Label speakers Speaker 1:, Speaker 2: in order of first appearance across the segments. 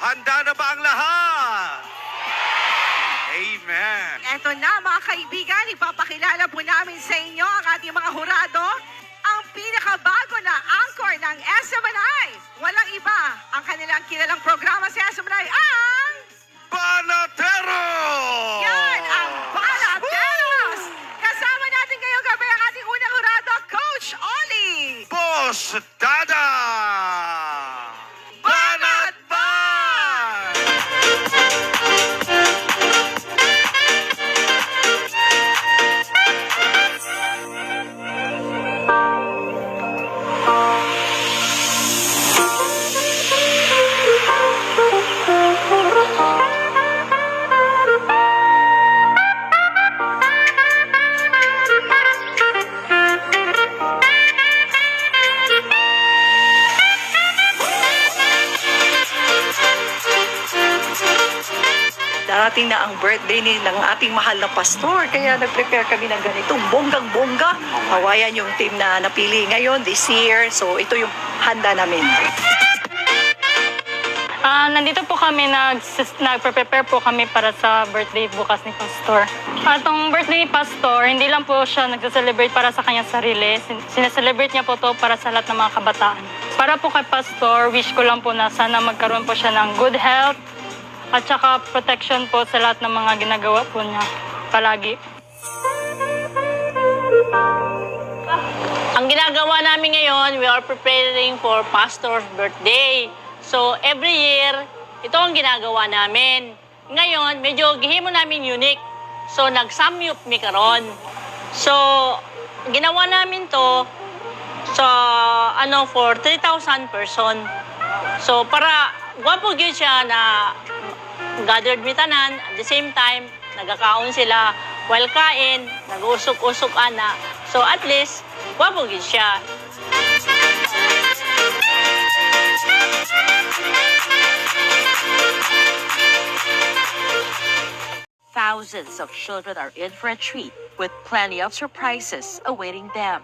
Speaker 1: Handa na ba ang lahat? Amen.
Speaker 2: Eto na mga kaibigan, ipapakilala po namin sa inyo ang ating mga hurado, ang pinakabago na anchor ng SMNI. Walang iba, ang kanilang kilalang programa sa SMNI ang...
Speaker 1: Panatero!
Speaker 2: Yan, ang Balateros! Kasama natin ngayong gabi ang ating unang hurado, Coach Oli!
Speaker 1: Boss Dada!
Speaker 3: Darating na ang birthday ni ng ating mahal na pastor. Kaya nag-prepare kami ng ganitong bonggang-bongga. Hawayan yung team na napili ngayon this year. So ito yung handa namin.
Speaker 4: Ah, nandito po kami nag nagpe-prepare po kami para sa birthday bukas ni Pastor. Atong birthday ni Pastor, hindi lang po siya nagse-celebrate para sa kanyang sarili. Sin- Sineselebrate niya po to para sa lahat ng mga kabataan. Para po kay Pastor, wish ko lang po na sana magkaroon po siya ng good health at saka protection po sa lahat ng mga ginagawa po niya palagi.
Speaker 5: Ang ginagawa namin ngayon, we are preparing for pastor's birthday. So, every year, ito ang ginagawa namin. Ngayon, medyo gihimo namin unique. So, nag-samyup mi karon. So, ginawa namin to sa ano for 3,000 person. So, para gwapo gyud siya na gathered mi tanan at the same time nagakaon sila while kain, nag-usok-usok ana. So, at least gyud siya.
Speaker 6: Thousands of children are in for a treat with plenty of surprises awaiting them.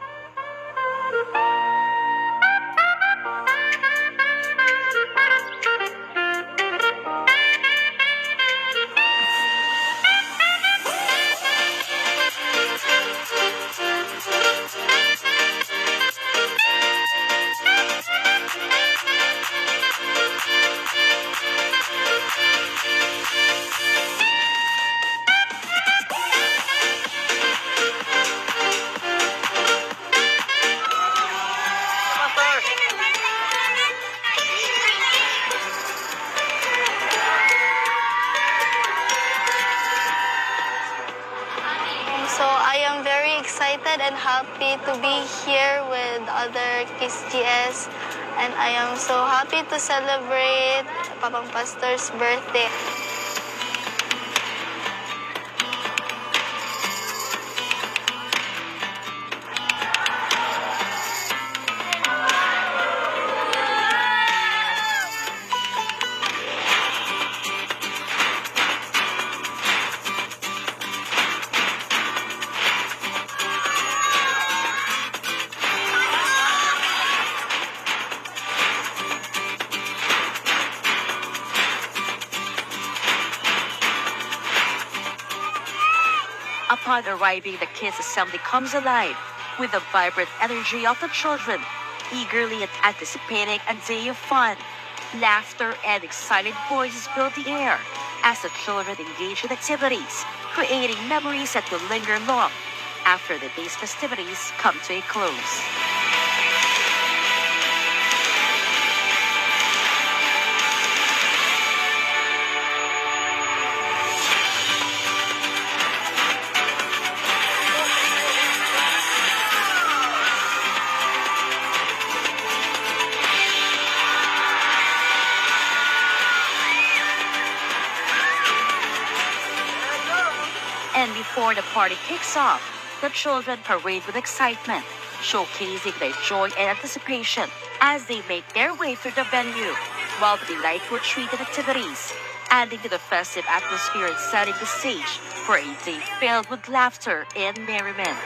Speaker 7: Other Kiss GS and I am so happy to celebrate Papang Pastor's birthday.
Speaker 6: Upon arriving, the kids' assembly comes alive with the vibrant energy of the children, eagerly anticipating a day of fun. Laughter and excited voices fill the air as the children engage in activities, creating memories that will linger long after the day's festivities come to a close. Before the party kicks off, the children parade with excitement, showcasing their joy and anticipation as they make their way through the venue, while the delightful treat and activities, adding to the festive atmosphere and setting the stage for a day filled with laughter and merriment.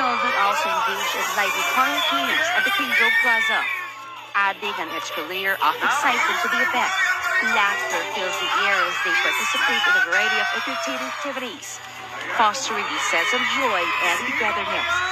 Speaker 6: Children also engage in lively carnival games at the King Joe Plaza, adding an extra layer of excitement to the event. Laughter fills the air as they participate in a variety of entertaining activities, fostering a sense of joy and togetherness.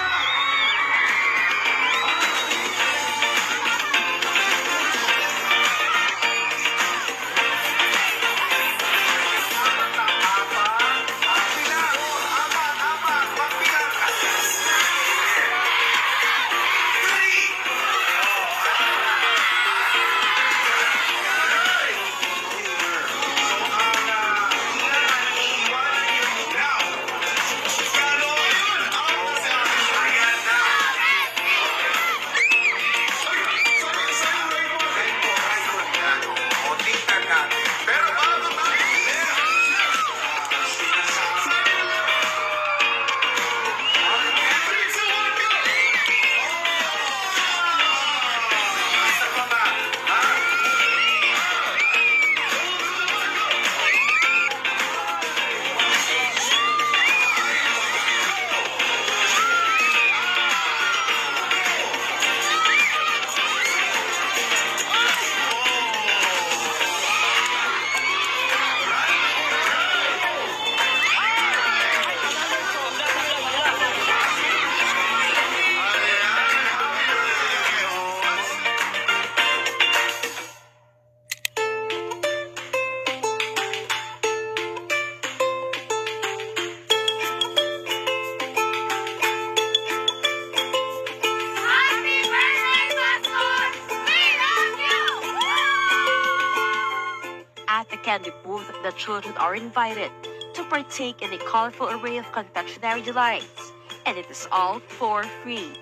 Speaker 6: The children are invited to partake in a colorful array of confectionery delights, and it is all for free.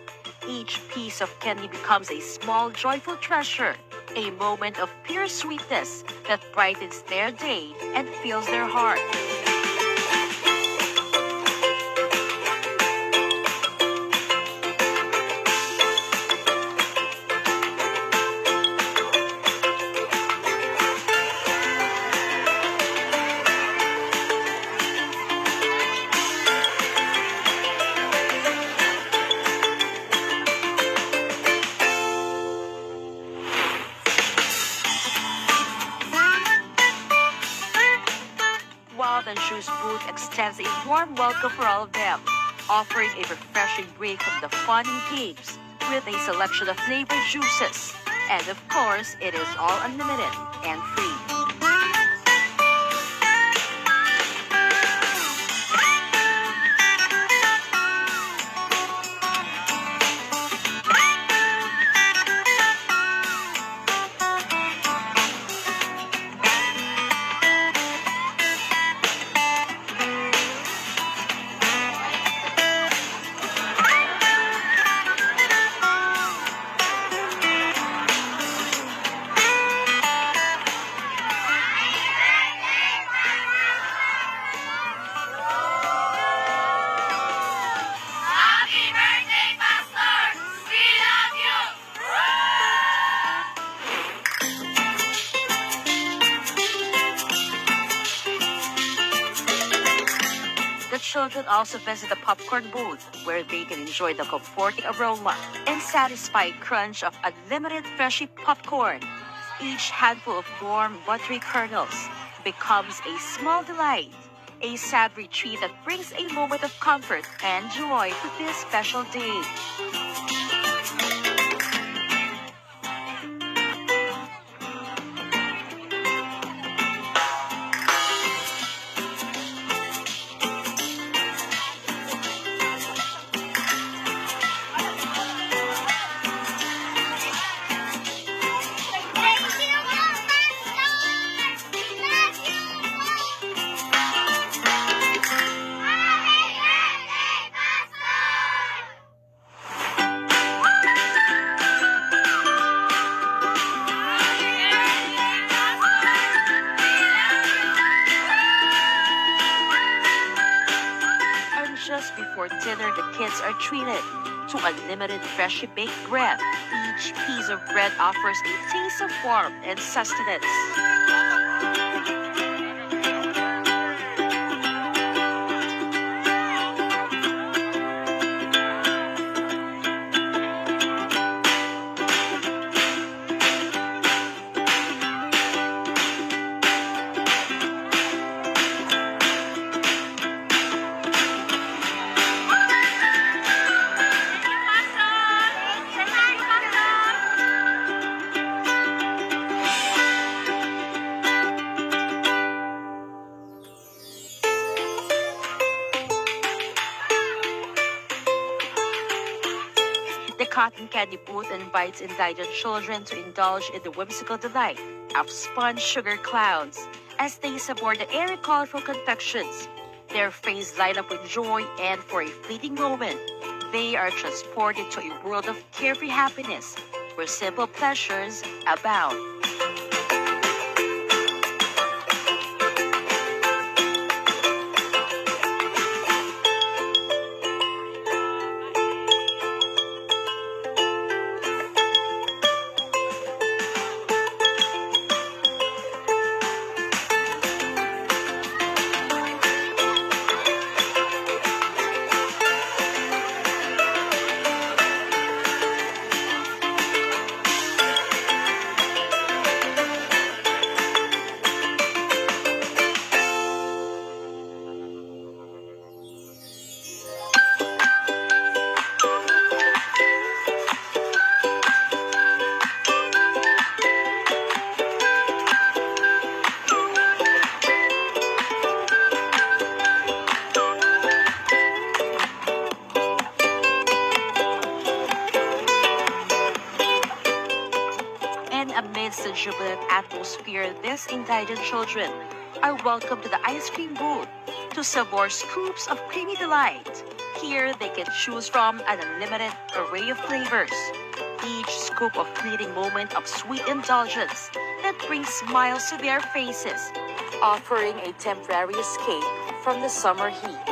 Speaker 6: Each piece of candy becomes a small, joyful treasure, a moment of pure sweetness that brightens their day and fills their heart. Wild and Shoes booth extends a warm welcome for all of them, offering a refreshing break from the fun and games with a selection of flavored juices. And of course, it is all unlimited and free. Children also visit the popcorn booth where they can enjoy the comforting aroma and satisfying crunch of unlimited freshy popcorn. Each handful of warm, buttery kernels becomes a small delight, a savory treat that brings a moment of comfort and joy to this special day. Kids are treated to unlimited freshly baked bread. Each piece of bread offers a taste of warmth and sustenance. Cotton candy booth invites indigent children to indulge in the whimsical delight of sponge sugar clouds as they savor the airy colorful confections. Their faces light up with joy, and for a fleeting moment, they are transported to a world of carefree happiness where simple pleasures abound. Atmosphere, these indigent children are welcomed to the ice cream booth to savor scoops of creamy delight. Here, they can choose from an unlimited array of flavors. Each scoop a fleeting moment of sweet indulgence that brings smiles to their faces, offering a temporary escape from the summer heat.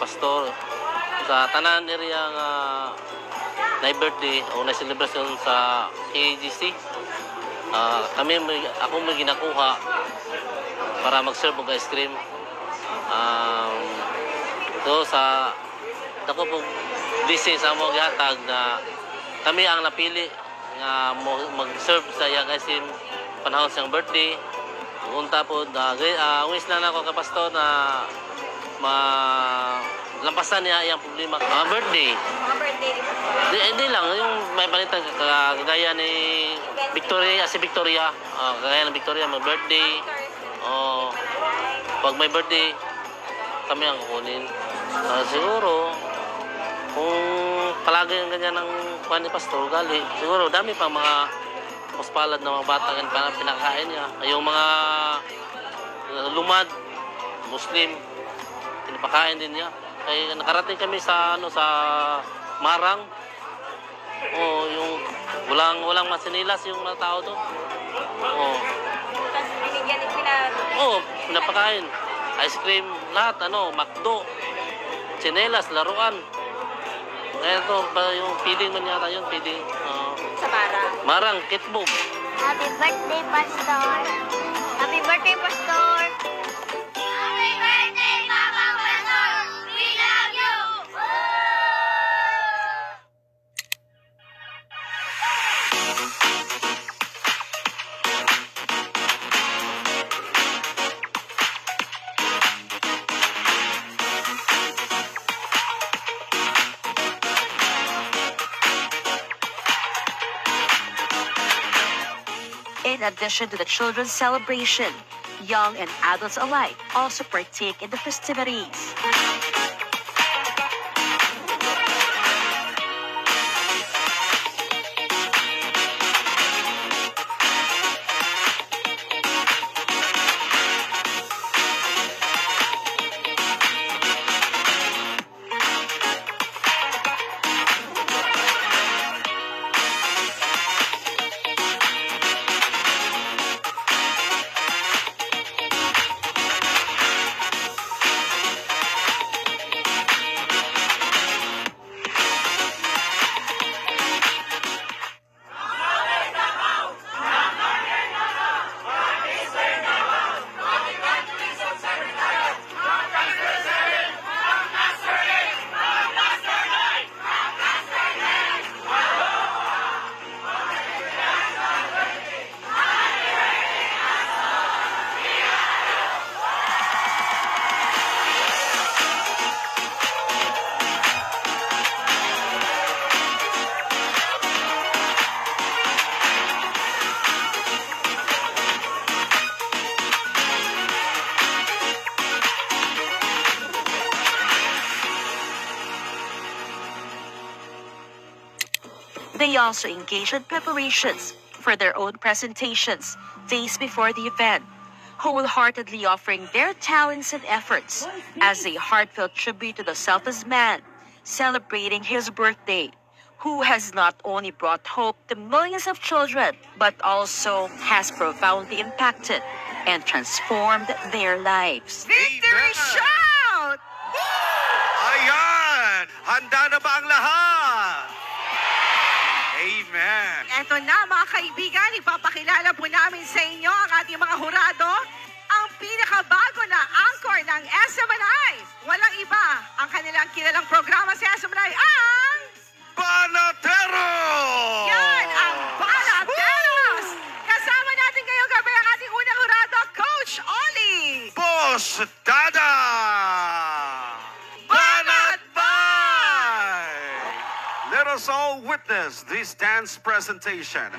Speaker 8: Pastor sa tanan area nga na birthday o na celebration sa AGC. Ah, kami may, ako may ginakuha para mag-serve og ice cream. Um, so sa ako po DC sa mo gihatag na kami ang napili nga mag-serve sa iyang ice cream panahon siyang birthday Unta po, uh, uh, wis na nako ka pastor na ma lampasan niya iyang problema. Mga birthday.
Speaker 2: Mga birthday
Speaker 8: Di, hindi lang, yung may balita ka- kagaya ni Victoria, si Victoria, ah, kagaya ng Victoria, may birthday. Oh, pag may birthday, kami ang kukunin. Ah, siguro, kung palagi yung ganyan ng kuhan ni Pastor, gali, siguro dami pa mga mas palad na mga bata kan para pinakain niya. Yung mga uh, lumad, Muslim, pinapakain din niya. Kaya nakarating kami sa ano sa Marang. Oh, yung walang walang masinilas yung mga tao doon. Oh.
Speaker 2: binigyan ni pina
Speaker 8: Oh, pinapakain. Ice cream, lahat ano, McDo, tsinelas, laruan. Kaya pa yung feeding man yata yun, feeding. ah,
Speaker 2: sa Mara.
Speaker 8: marang, kitbog.
Speaker 7: Happy birthday, Pastor! Happy birthday, Pastor!
Speaker 6: Addition to the children's celebration, young and adults alike also partake in the festivities. They also engage in preparations for their own presentations days before the event, wholeheartedly offering their talents and efforts as a heartfelt tribute to the selfless man celebrating his birthday, who has not only brought hope to millions of children, but also has profoundly impacted and transformed their lives.
Speaker 2: Victory shout!
Speaker 1: Ayan! Handa na ba ang lahat? Amen.
Speaker 2: Eto na mga kaibigan, ipapakilala po namin sa inyo ang ating mga hurado, ang pinakabago na anchor ng SMNI. Walang iba, ang kanilang kilalang programa sa SMNI ang...
Speaker 1: Panatero!
Speaker 2: Yan, ang Balateros! Kasama natin ngayong gabi ang ating unang hurado, Coach Oli!
Speaker 1: Boss Dada! Us all witness this dance presentation.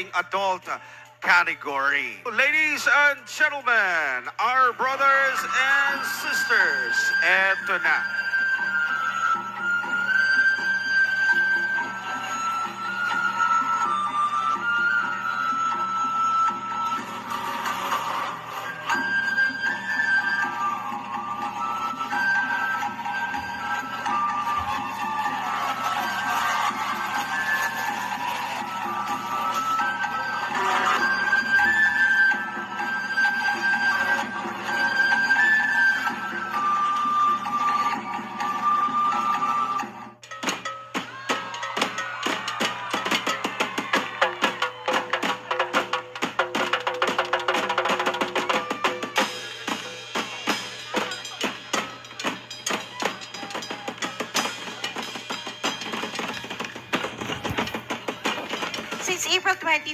Speaker 1: Ating adult category. Ladies and gentlemen, our brothers and sisters, eto na.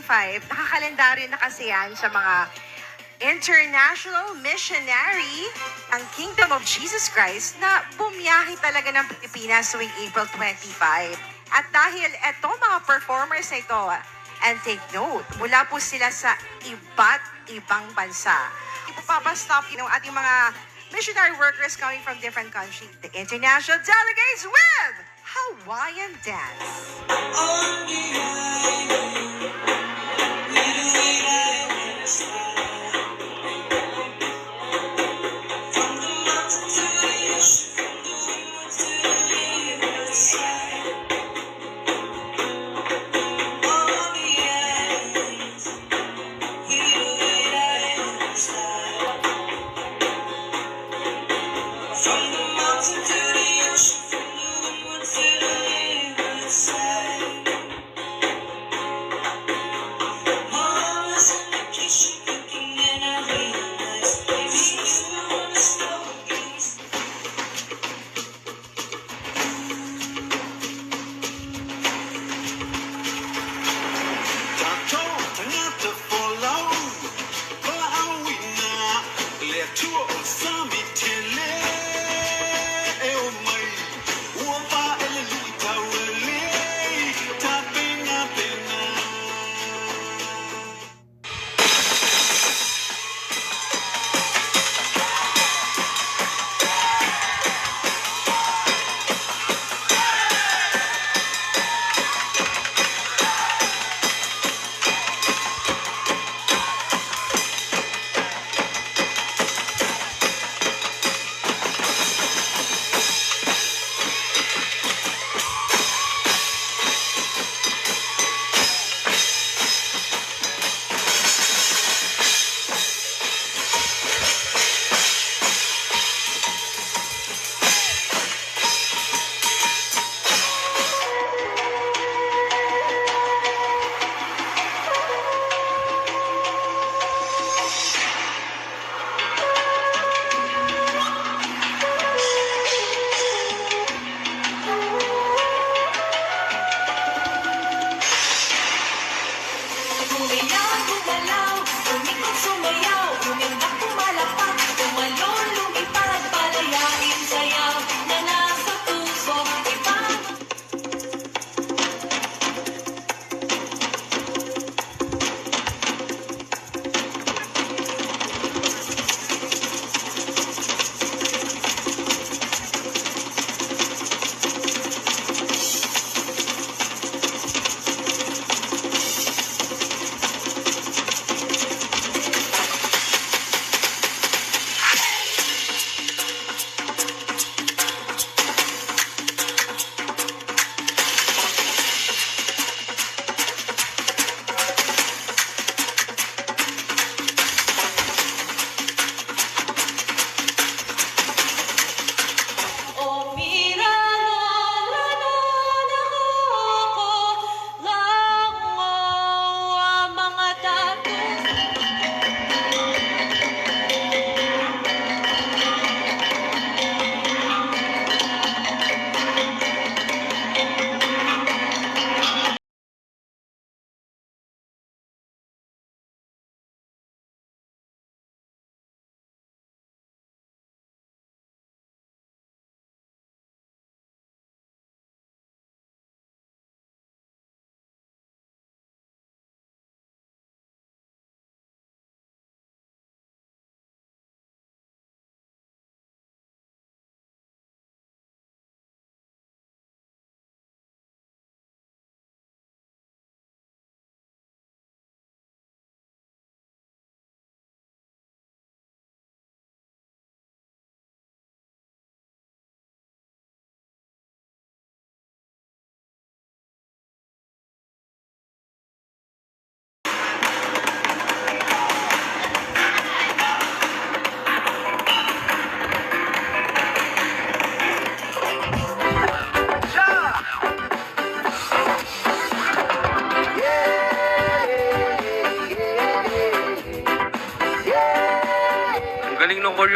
Speaker 2: 2025, nakakalendaryo na kasi yan sa mga international missionary ang Kingdom of Jesus Christ na bumiyahe talaga ng Pilipinas tuwing April 25. At dahil eto mga performers na ito, and take note, mula po sila sa iba't ibang bansa. Ipapastop you know, ating mga missionary workers coming from different countries. The international delegates with Hawaiian dance.
Speaker 9: Oh, yeah.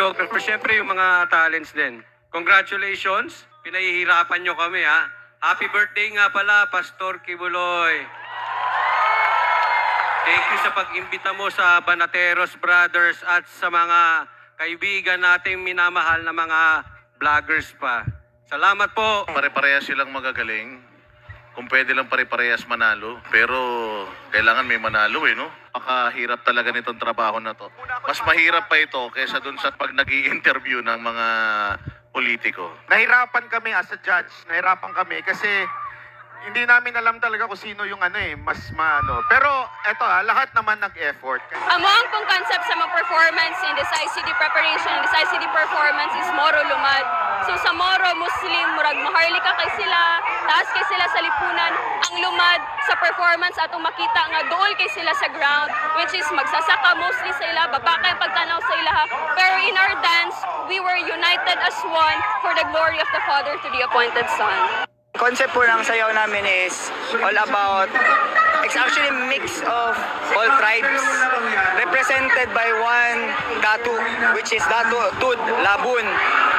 Speaker 9: Ng choreographer. Siyempre, yung mga talents din. Congratulations. Pinahihirapan nyo kami, ha? Happy birthday nga pala, Pastor Kibuloy. Thank you sa pag-imbita mo sa Banateros Brothers at sa mga kaibigan nating minamahal na mga vloggers pa. Salamat po.
Speaker 10: Pare-parehas silang magagaling. Kung pwede lang pare-parehas manalo. Pero kailangan may manalo eh, no? Pakahirap talaga nitong trabaho na to. Mas mahirap pa ito kaysa dun sa pag nag interview ng mga politiko.
Speaker 11: Nahirapan kami as a judge. Nahirapan kami kasi hindi namin alam talaga kung sino yung ano eh, mas maano. Pero eto ah, lahat naman nag-effort.
Speaker 12: Among pong concept sa mga performance in the ICD preparation and the ICD performance is Moro Lumad. So sa Moro, Muslim, murag maharlika kay sila, taas kay sila sa lipunan. Ang lumad sa performance atong makita nga dool kay sila sa ground, which is magsasaka mostly sa ila, baba kay pagtanaw sa ila. Pero in our dance, we were united as one for the glory of the Father to the appointed Son.
Speaker 13: Concept po ng sayaw namin is all about it's actually a mix of all tribes represented by one Datu which is Datu Tud Labun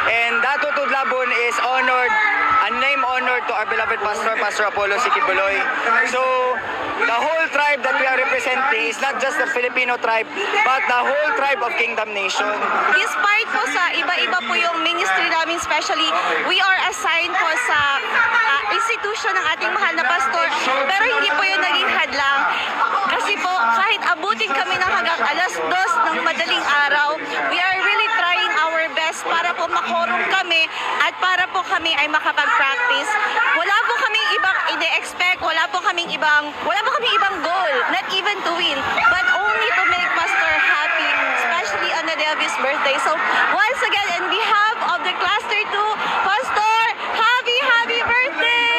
Speaker 13: and Datu Tud Labun is honored a name honored to our beloved pastor Pastor Apollo Sikibuloy so the whole tribe that we are representing is not just the Filipino tribe but the whole tribe of Kingdom Nation
Speaker 14: Despite po sa iba-iba po yung ministry namin, especially, we are assigned po sa ah, institution ng ating mahal na pastor. Pero hindi po yun naging hadlang. Kasi po, kahit abutin kami ng hanggang alas dos ng madaling araw, we are para po makorong kami at para po kami ay makapag-practice. Wala po kaming ibang ine-expect, wala po kaming ibang, wala po kaming ibang goal, not even to win, but only to make Pastor happy, especially on the day of his birthday. So, once again, in behalf of the Cluster 2, Pastor, happy, happy birthday!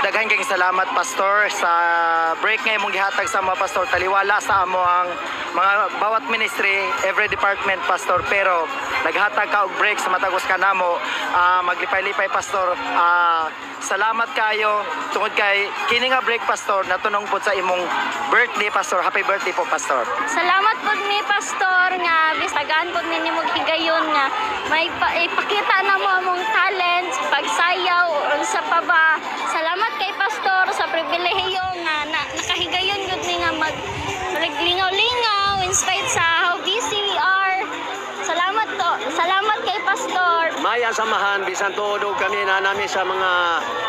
Speaker 13: Daghan kayong salamat pastor sa break nga imong gihatag sa mga pastor. Taliwala sa amo ang mga bawat ministry every department pastor. Pero naghatag ka og break sa matagos ka namo. Ah, maglipay-lipay pastor. Ah, salamat kayo. Tungod kay kini nga break pastor natunong po sa imong birthday pastor. Happy birthday po pastor.
Speaker 12: Salamat po ni Pastor nga bisagaan po ninyo maghigayon nga may pa, ipakita na mo among talent, pagsayaw, unsa pa ba. Salamat kay Pastor sa pribilehiyo nga na, nakahigayon yun ni nga mag naglingaw-lingaw in spite sa how busy Pastor.
Speaker 15: Maya samahan, bisan todo kami na namin sa mga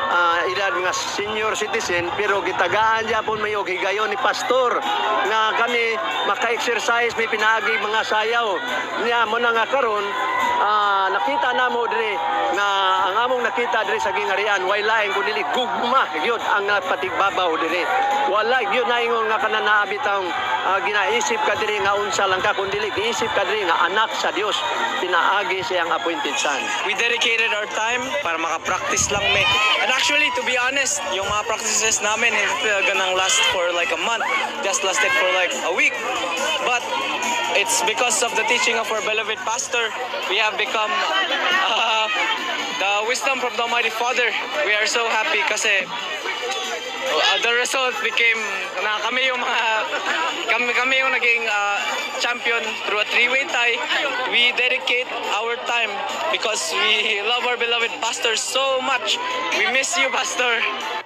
Speaker 15: ah, edad mga senior citizen, pero gitagaan dyan po may higayon ni pastor nga kami maka-exercise, may pinagi mga sayaw. Niya mo na nga karon, ah, nakita na mo dire nga ang among nakita dire sa gingarian, way laing kun dili gugma gyud ang patigbabaw dire. Wala gyud na ingon nga kana naabitang ah, ginaisip ka dire nga unsa lang ka kun dili giisip ka dire nga anak sa Dios pinaagi siyang appointed son.
Speaker 16: We dedicated our time para makapractice lang may. And actually, to be honest, yung mga practices namin is uh, ganang last for like a month. Just lasted for like a week. But it's because of the teaching of our beloved pastor, we have become uh, the wisdom from the Almighty Father. We are so happy kasi uh, the result became na kami yung mga kami kami yung naging uh, champion through a three-way tie. We dedicate our time because we love our beloved pastor so much. We miss you, pastor.